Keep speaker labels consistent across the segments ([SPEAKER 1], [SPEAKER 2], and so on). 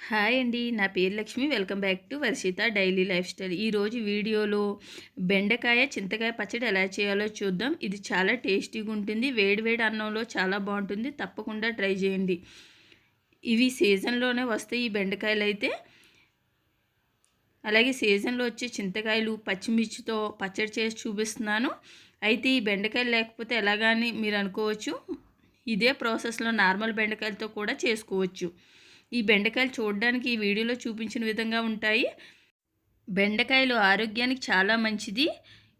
[SPEAKER 1] Hi అండి. నా పేరు Lakshmi. Welcome back to Varshitha daily life style. ఈరోజు వీడియోలో బెండకాయ చింతకాయ పచ్చడి ఎలా చేయాలో చూద్దాం. ఇది చాలా టేస్టీగా ఉంటుంది. వేడివేడి అన్నంలో చాలా బాగుంటుంది. తప్పకుండా ట్రై చేయండి. ఇవి సీజన్లోనే వస్తాయి ఈ బెండకాయలు అయితే. అలాగే సీజన్లో వచ్చే చింతకాయలు పచ్చిమిర్చితో పచ్చడి చేసి చూపిస్తున్నాను. అయితే ఈ బెండకాయలు లేకపోతే ఎలాగని మీరు అనుకోవచ్చు. ఇదే ప్రాసెస్లో నార్మల్ బెండకాయలతో కూడా చేసుకోవచ్చు. ఈ బెండకాయలు చూడడానికి ఈ వీడియోలో చూపించిన విధంగా ఉంటాయి. బెండకాయలు ఆరోగ్యానికి చాలా మంచిది.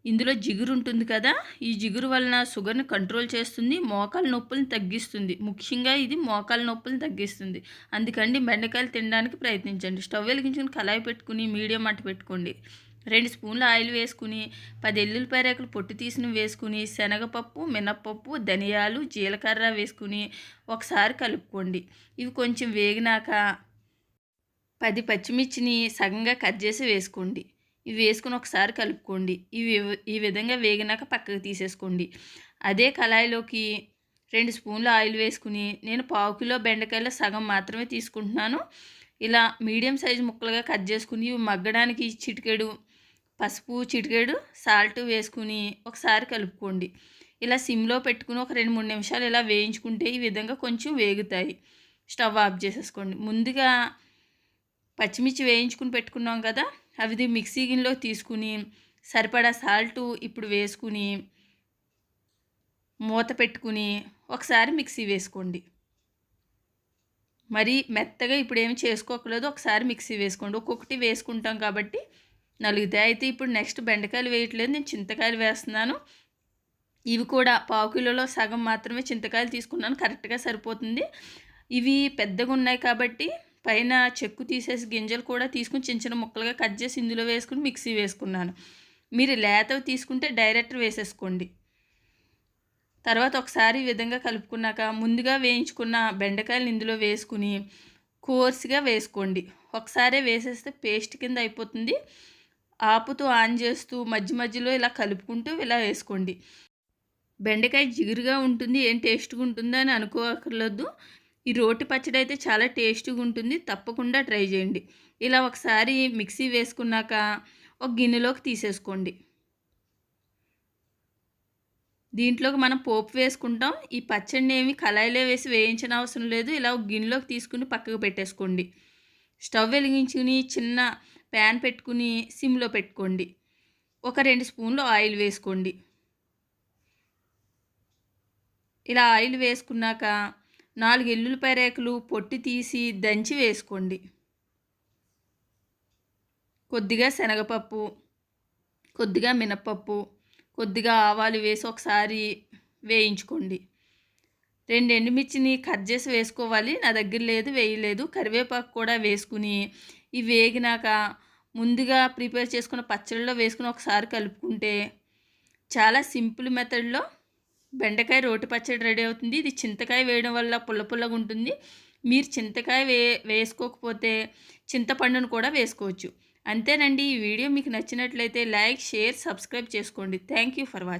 [SPEAKER 1] ఇందులో జిగురు ఉంటుంది కదా ఈ జిగురు వలన షుగర్ని కంట్రోల్ చేస్తుంది మోకాల నొప్పులను తగ్గిస్తుంది. ముఖ్యంగా ఇది మోకాల నొప్పులను తగ్గిస్తుంది. అందుకని బెండకాయలు తినడానికి ప్రయత్నించండి. స్టవ్ వెలిగించుకుని కళాయి పెట్టుకుని మీడియం మట్ట పెట్టుకోండి. రెండు స్పూన్ల ఆయిల్ వేసుకుని పది ఎల్లుల్లిపాయ రేకులు పొట్టు తీసిన వేసుకుని శనగపప్పు మినప్పప్పు ధనియాలు జీలకర్ర వేసుకుని ఒకసారి కలుపుకోండి. ఇవి కొంచెం వేగినాక పది పచ్చిమిర్చిని సగంగా కట్ చేసి వేసుకోండి. ఇవి వేసుకుని ఒకసారి కలుపుకోండి. ఇవి ఈ విధంగా వేగినాక పక్కకు తీసేసుకోండి. అదే కళాయిలోకి రెండు స్పూన్ల ఆయిల్ వేసుకుని నేను పావు కిలో బెండకాయలో సగం మాత్రమే తీసుకుంటున్నాను. ఇలా మీడియం సైజు ముక్కలుగా కట్ చేసుకుని ఇవి మగ్గడానికి చిటికెడు పసుపు చిటికెడు సాల్ట్ వేసుకుని ఒకసారి కలుపుకోండి. ఇలా సిమ్లో పెట్టుకుని ఒక రెండు మూడు నిమిషాలు ఇలా వేయించుకుంటే ఈ విధంగా కొంచెం వేగుతాయి. స్టవ్ ఆఫ్ చేసేసుకోండి. ముందుగా పచ్చిమిర్చి వేయించుకుని పెట్టుకున్నాం కదా అవి మిక్సీ గిన్నెలో తీసుకుని సరిపడా సాల్ట్ ఇప్పుడు వేసుకుని మూత పెట్టుకుని ఒకసారి మిక్సీ వేసుకోండి. మరి మెత్తగా ఇప్పుడు ఏమి చేసుకోకలేదు ఒకసారి మిక్సీ వేసుకోండి. ఒక్కొక్కటి వేసుకుంటాం కాబట్టి నలిగితే అయితే ఇప్పుడు నెక్స్ట్ బెండకాయలు వేయట్లేదు నేను చింతకాయలు వేస్తున్నాను. ఇవి కూడా పావు కిలోలో సగం మాత్రమే చింతకాయలు తీసుకున్నాను కరెక్ట్గా సరిపోతుంది. ఇవి పెద్దగా ఉన్నాయి కాబట్టి పైన చెక్కు తీసేసి గింజలు కూడా తీసుకుని చిన్న చిన్న ముక్కలుగా కట్ చేసి ఇందులో వేసుకుని మిక్సీ వేసుకున్నాను. మీరు లేతవి తీసుకుంటే డైరెక్ట్ వేసేసుకోండి. తర్వాత ఒకసారి ఈ విధంగా కలుపుకున్నాక ముందుగా వేయించుకున్న బెండకాయలు ఇందులో వేసుకుని కోర్స్గా వేసుకోండి. ఒకసారే వేసేస్తే పేస్ట్ కింద అయిపోతుంది. ఆపుతూ ఆన్ చేస్తూ మధ్య మధ్యలో ఇలా కలుపుకుంటూ ఇలా వేసుకోండి. బెండకాయ జిగురుగా ఉంటుంది ఏం టేస్ట్గా ఉంటుందో అని అనుకోకర్లేదు. ఈ రోటి పచ్చడి అయితే చాలా టేస్ట్గా ఉంటుంది తప్పకుండా ట్రై చేయండి. ఇలా ఒకసారి మిక్సీ వేసుకున్నాక ఒక గిన్నెలోకి తీసేసుకోండి. దీంట్లోకి మనం పోపు వేసుకుంటాం ఈ పచ్చడిని ఏమి కళాయిలో వేసి వేయించిన అవసరం లేదు ఇలా ఒక గిన్నెలోకి తీసుకుని పక్కకు పెట్టేసుకోండి. స్టవ్ వెలిగించుకుని చిన్న ప్యాన్ పెట్టుకుని సిమ్లో పెట్టుకోండి. ఒక రెండు స్పూన్లు ఆయిల్ వేసుకోండి. ఇలా ఆయిల్ వేసుకున్నాక నాలుగు ఎల్లుల్లిపాయ రేకులు పొట్టి తీసి దంచి వేసుకోండి. కొద్దిగా శనగపప్పు కొద్దిగా మినప్పప్పు కొద్దిగా ఆవాలు వేసి ఒకసారి వేయించుకోండి. రెండు ఎండుమిర్చిని కట్ చేసి వేసుకోవాలి. నా దగ్గర లేదు వేయలేదు. కరివేపాకు కూడా వేసుకుని ఇవి వేగినాక ముందుగా ప్రిపేర్ చేసుకున్న పచ్చడిలో వేసుకుని ఒకసారి కలుపుకుంటే చాలా సింపుల్ మెథడ్లో బెండకాయ రోటి పచ్చడి రెడీ అవుతుంది. ఇది చింతకాయ వేయడం వల్ల పుల్ల పుల్లగా ఉంటుంది. మీరు చింతకాయ వే వేసుకోకపోతే చింతపండును కూడా వేసుకోవచ్చు. అంతేనండి. ఈ వీడియో మీకు నచ్చినట్లయితే లైక్ షేర్ సబ్స్క్రైబ్ చేసుకోండి. Thank you for watching